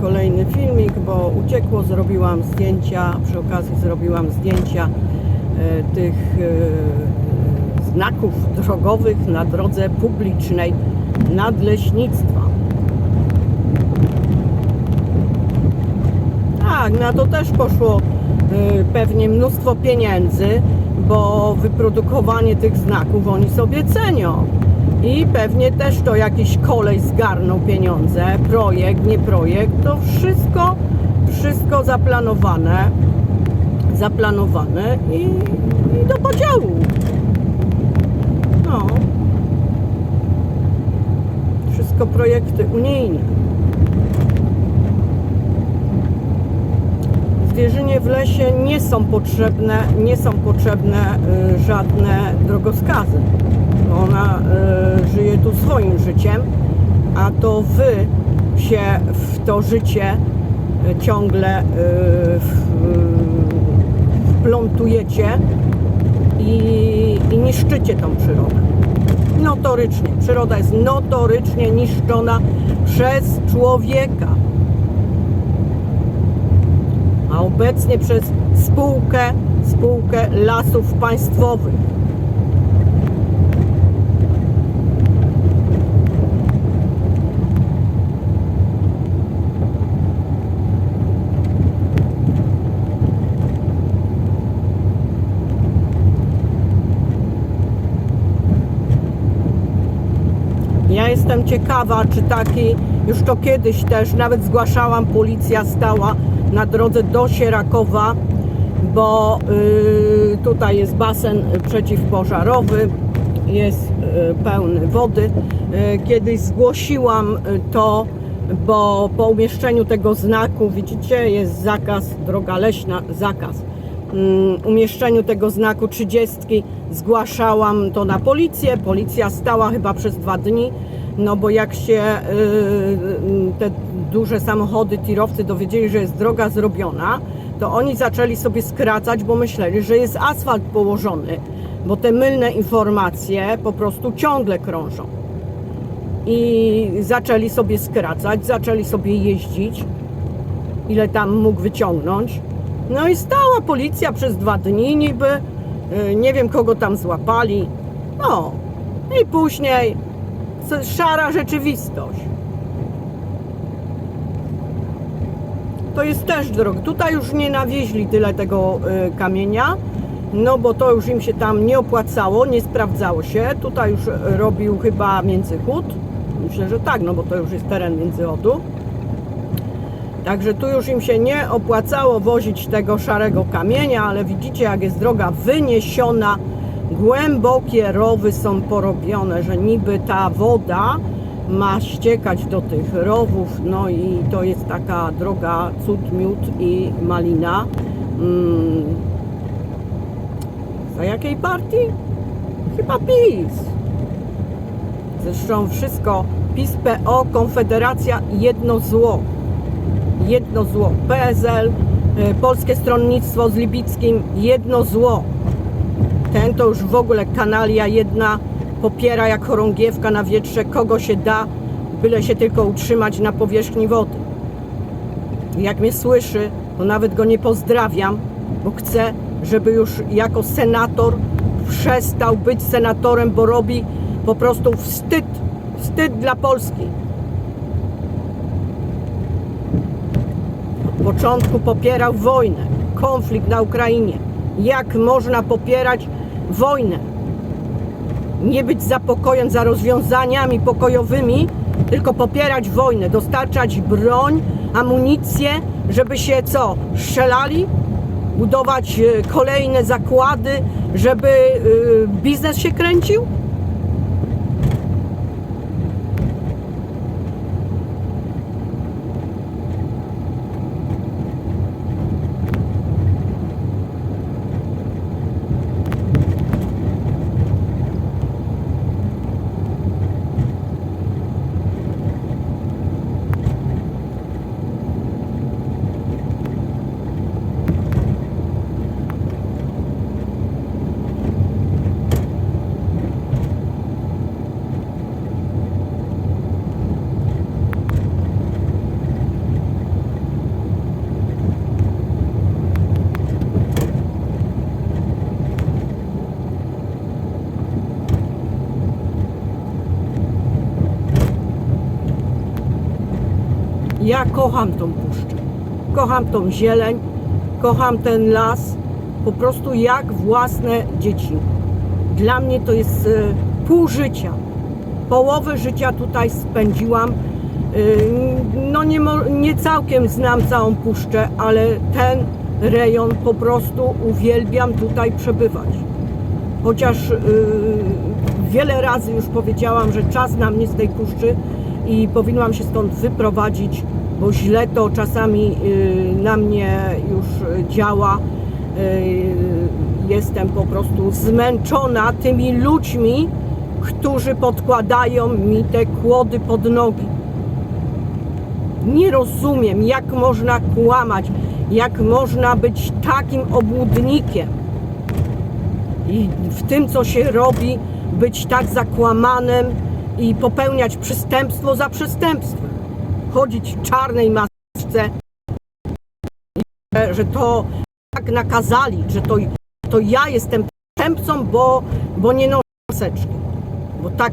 kolejny filmik, bo uciekło, zrobiłam zdjęcia, przy okazji zrobiłam zdjęcia e, tych e, znaków drogowych na drodze publicznej nadleśnictwa. Tak, na to też poszło y, pewnie mnóstwo pieniędzy, bo wyprodukowanie tych znaków oni sobie cenią. I pewnie też to jakiś kolej zgarnął pieniądze, projekt, nie projekt, to wszystko, wszystko zaplanowane, zaplanowane i, i do podziału. No. Wszystko projekty unijne. Zwierzynie w lesie nie są potrzebne, nie są potrzebne y, żadne drogowskazy. Ona y, żyje tu swoim życiem, a to wy się w to życie y, ciągle y, wplątujecie i, i niszczycie tą przyrodę. Notorycznie. Przyroda jest notorycznie niszczona przez człowieka a obecnie przez spółkę, spółkę lasów państwowych. Ja jestem ciekawa, czy taki, już to kiedyś też nawet zgłaszałam, policja stała na drodze do Sierakowa, bo y, tutaj jest basen przeciwpożarowy, jest y, pełny wody. Y, kiedyś zgłosiłam y, to, bo po umieszczeniu tego znaku, widzicie, jest zakaz, droga leśna, zakaz. Mm, umieszczeniu tego znaku 30 zgłaszałam to na policję. Policja stała chyba przez dwa dni, no bo jak się y, te duże samochody, tirowcy dowiedzieli, że jest droga zrobiona, to oni zaczęli sobie skracać, bo myśleli, że jest asfalt położony, bo te mylne informacje po prostu ciągle krążą. I zaczęli sobie skracać, zaczęli sobie jeździć, ile tam mógł wyciągnąć. No i stała policja przez dwa dni niby, y, nie wiem kogo tam złapali. No i później szara rzeczywistość. To jest też droga. Tutaj już nie nawieźli tyle tego y, kamienia, no bo to już im się tam nie opłacało, nie sprawdzało się. Tutaj już robił chyba Międzychód. Myślę, że tak, no bo to już jest teren Międzychodu. Także tu już im się nie opłacało wozić tego szarego kamienia, ale widzicie jak jest droga wyniesiona, głębokie rowy są porobione, że niby ta woda ma ściekać do tych rowów, no i to jest taka droga cud, miód i malina. Mm. Za jakiej partii? Chyba PiS. Zresztą wszystko PiS, PO, Konfederacja, jedno zło jedno zło. PSL, y, Polskie Stronnictwo z Libickim, jedno zło. Ten to już w ogóle kanalia jedna popiera jak chorągiewka na wietrze, kogo się da, byle się tylko utrzymać na powierzchni wody. Jak mnie słyszy, to nawet go nie pozdrawiam, bo chcę, żeby już jako senator przestał być senatorem, bo robi po prostu wstyd, wstyd dla Polski. Początku popierał wojnę, konflikt na Ukrainie. Jak można popierać wojnę? Nie być za pokojem, za rozwiązaniami pokojowymi, tylko popierać wojnę, dostarczać broń, amunicję, żeby się co? Strzelali? Budować e, kolejne zakłady, żeby e, biznes się kręcił? Ja kocham tą puszczę. Kocham tą zieleń, kocham ten las. Po prostu jak własne dzieci. Dla mnie to jest e, pół życia. Połowę życia tutaj spędziłam. Y, No nie, nie całkiem znam całą puszczę, ale ten rejon po prostu uwielbiam tutaj przebywać. Chociaż y, wiele razy już powiedziałam, że czas na mnie z tej puszczy i powinnam się stąd wyprowadzić, bo źle to czasami y, na mnie już działa. Y, Jestem po prostu zmęczona tymi ludźmi, którzy podkładają mi te kłody pod nogi. Nie rozumiem, jak można kłamać, jak można być takim obłudnikiem i w tym, co się robi, być tak zakłamanym i popełniać przestępstwo za przestępstwem. Chodzić w czarnej masce, że- to tak nakazali, że to, to ja jestem przestępcą, bo, bo nie noszę maseczki. Bo tak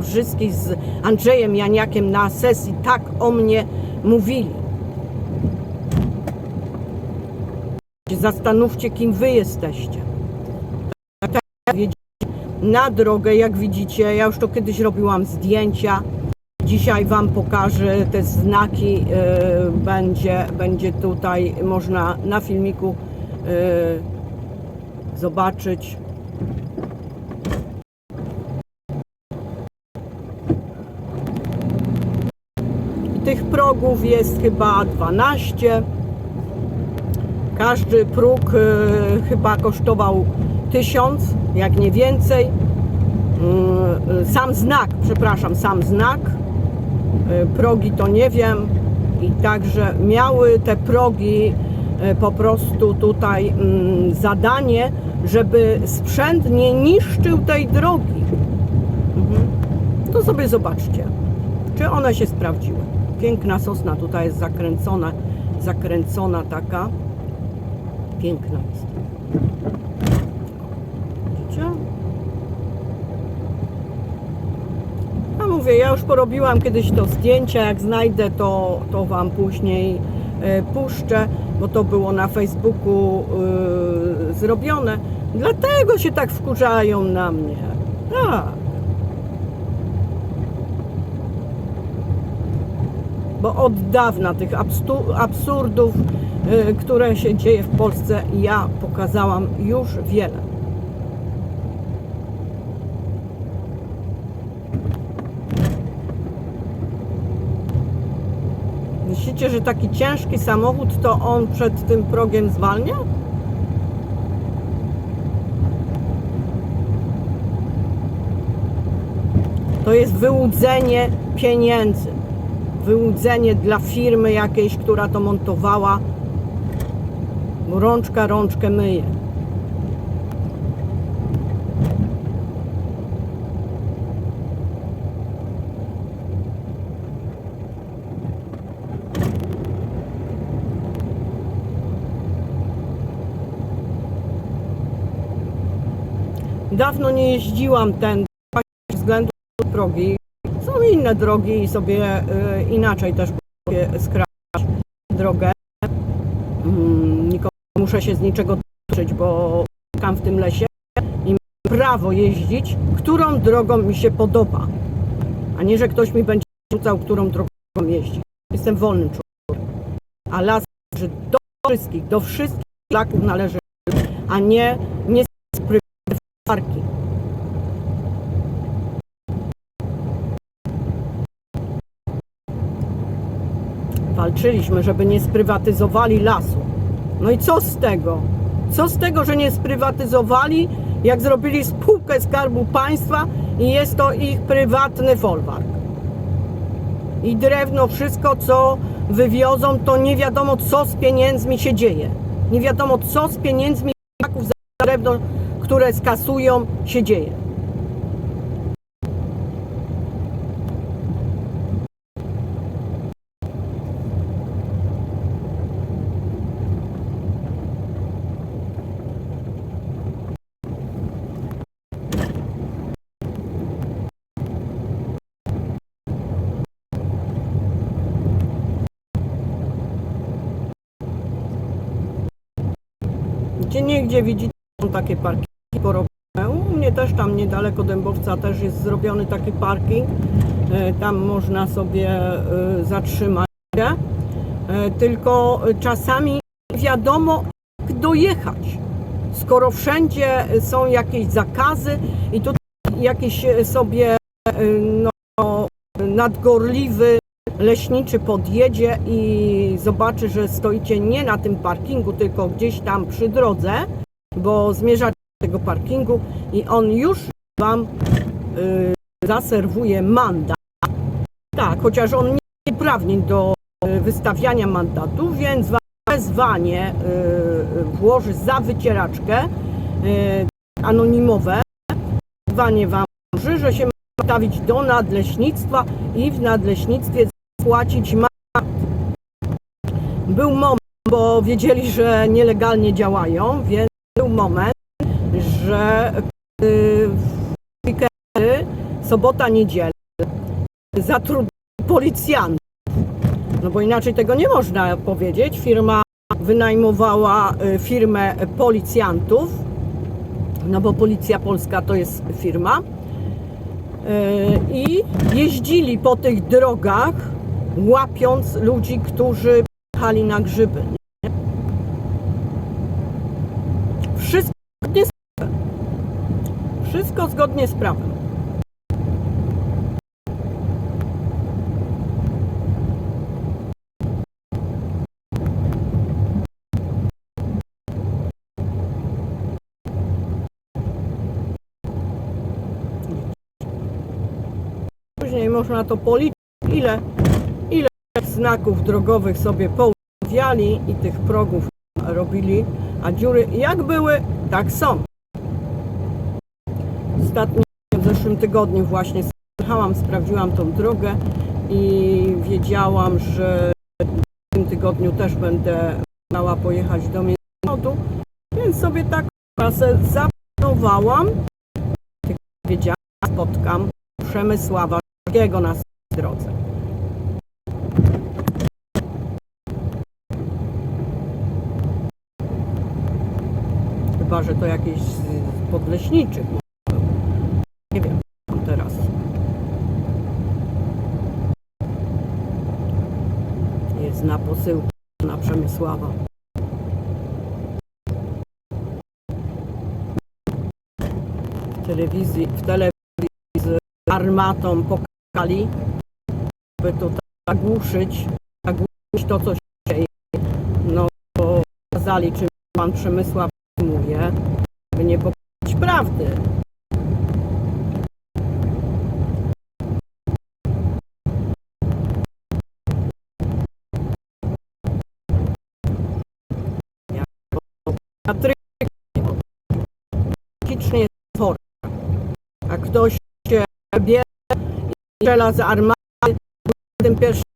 Wrzyski z Andrzejem Janiakiem na sesji tak o mnie mówili. Zastanówcie, kim wy jesteście. Na drogę, jak widzicie, ja już to kiedyś robiłam zdjęcia. Dzisiaj Wam pokażę te znaki. yy, będzie, będzie tutaj można na filmiku yy, zobaczyć. Tych progów jest chyba 12. Każdy próg y, chyba kosztował 1000, jak nie więcej. Y, y, sam znak, przepraszam, sam znak. Y, progi to nie wiem. I także miały te progi y, po prostu tutaj mm, zadanie, żeby sprzęt nie niszczył tej drogi. Mhm. To sobie zobaczcie, czy one się sprawdziły. Piękna sosna tutaj jest zakręcona, zakręcona taka. Piękna jest. Widzicie? A mówię, ja już porobiłam kiedyś to zdjęcia, jak znajdę to, to Wam później e, puszczę, bo to było na Facebooku e, zrobione. Dlatego się tak wkurzają na mnie. Tak. bo od dawna tych absurdów, y, które się dzieje w Polsce, ja pokazałam już wiele. Myślicie, że taki ciężki samochód to on przed tym progiem zwalnia? To jest wyłudzenie pieniędzy wyłudzenie dla firmy jakiejś, która to montowała. Rączka rączkę myje. Dawno nie jeździłam ten ze względu na progi. Są inne drogi i sobie y, inaczej też skracać drogę. Mm, nikogo nie muszę się z niczego dotyczyć, bo mieszkam w tym lesie i mam prawo jeździć, którą drogą mi się podoba. A nie, że ktoś mi będzie rzucał, którą drogą jeździ. Jestem wolnym człowiekiem. A las należy do wszystkich, do wszystkich Polaków należy, a nie, nie parki. walczyliśmy, żeby nie sprywatyzowali lasu. No i co z tego? Co z tego, że nie sprywatyzowali, jak zrobili spółkę Skarbu Państwa i jest to ich prywatny folwark. I drewno, wszystko co wywiozą, to nie wiadomo co z pieniędzmi się dzieje. Nie wiadomo co z pieniędzmi Polaków za drewno, które skasują, się dzieje. Gdzie nigdzie widzicie takie parki porobione. U mnie też tam niedaleko Dębowca też jest zrobiony taki parking. E, Tam można sobie e, zatrzymać. E, Tylko czasami wiadomo, jak dojechać. Skoro wszędzie są jakieś zakazy i tutaj jakiś sobie no, nadgorliwy leśniczy podjedzie i zobaczy, że stoicie nie na tym parkingu, tylko gdzieś tam przy drodze, bo zmierzacie do tego parkingu i on już wam y, zaserwuje mandat. Tak, chociaż on nie ma uprawnień do y, wystawiania mandatu, więc wam wezwanie y, włoży za wycieraczkę y, anonimowe. Wezwanie wam włoży, że się ma stawić do nadleśnictwa i w nadleśnictwie zapłacić mandat. Był moment, bo wiedzieli, że nielegalnie działają, więc był moment, że y, weekendy, sobota, niedziela zatrudnili policjantów. No bo inaczej tego nie można powiedzieć. Firma wynajmowała y, firmę policjantów, no bo Policja Polska to jest firma. Y, I jeździli po tych drogach, łapiąc ludzi, którzy jechali na grzyby. nie? Wszystko zgodnie z prawem. Zgodnie z prawem. Później można to policzyć, ile, ile znaków drogowych sobie poustawiali i tych progów robili, a dziury jak były, tak są. Ostatnio w zeszłym tygodniu właśnie jechałam, sprawdziłam tą drogę i wiedziałam, że w tym tygodniu też będę miała pojechać do międzynarodu, więc sobie tak trasę zaplanowałam. Wiedziałam, spotkam Przemysława Szkiego na drodze. Chyba, że to jakiś z podleśniczych. Nie wiem tam teraz. Na posyłku na Przemysława. W telewizji, w telewizji z armatą pokazali, by tutaj zagłuszyć, zagłuszyć to, co się dzieje. No, pokazali, czym pan Przemysław mówi, by nie pokazać prawdy. Patryk psychicznie chory. A ktoś się bierze i strzela z armaty tym pierwszym